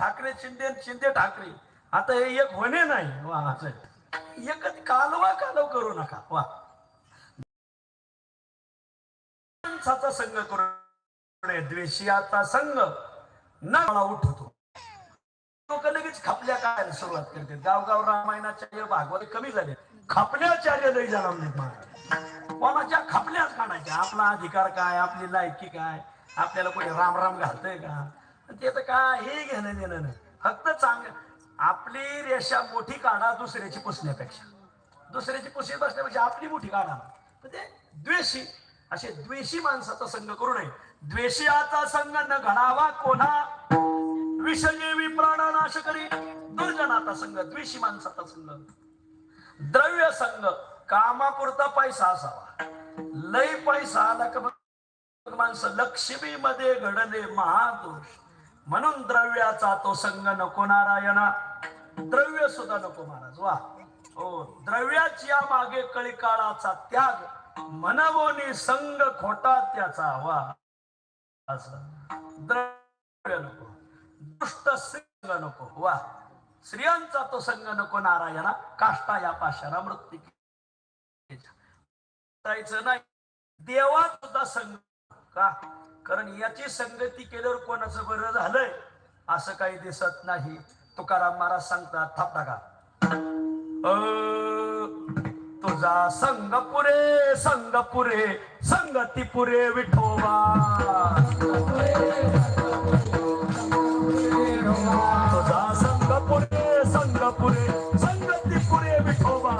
ठाकरे शिंदे शिंदे ठाकरे. आता हे एक होणे नाही. वा असं एकच कालवा कालव करू नका. वा. संघ करू द्वेषी आता संघ न मला उठवतो लोक लगेच खपल्या काय सुरुवात करते गावगाव रामायणाचार्य भागवत कमी झाले. खपल्याचार्य लई जाणार नाहीत महाराज. कोणाच्या खपल्याच काढायच्या? आपला अधिकार काय? आपली लायकी काय? आपल्याला कोणी राम राम घालतंय का? ते तर काय हे घेणं देणं नाही. फक्त चांग आपली रेषा मोठी काढा दुसऱ्याची पुसण्यापेक्षा. दुसऱ्याची पुसत बसण्यापेक्षा म्हणजे आपली मोठी काढा म्हणजे ते द्वेषी असे द्वेषी माणसाचा संघ करू नये. द्वेषियाचा संघ न घडावा कोणा. विषयी प्राणनाश करी. दुर्जनाचा संघ द्वेषी माणसाचा संघ. द्रव्य संघ कामापुरता पैसा असावा. लय पैसा आला का माणसं लक्ष्मी मध्ये घडले महादोष. म्हणून द्रव्याचा तो संघ नको नारायणा. द्रव्य सुद्धा नको महाराज वा. हो द्रव्याच्या मागे कळी काळाचा त्याग मनवोनी संघ खोटा त्याचा वा. असं. द्रव्य नको दुष्ट संघ नको वा. स्त्रियांचा तो संघ नको नारायणा काष्टा या पाशाला मृत्यू नाही. देवा सुद्धा संघ का? कारण याची संगती केल्यावर कोणाचं बरं? असं काही दिसत नाही. तुकाराम महाराज सांगतात थाप टाका तुझा संग पुरे संग पुरे संगती पुरे विठोबा. तुझा संग पुरे संग पुरे संगती पुरे विठोबा.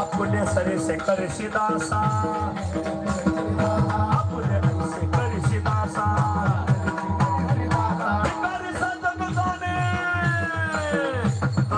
आपुले सरे से करशी दासा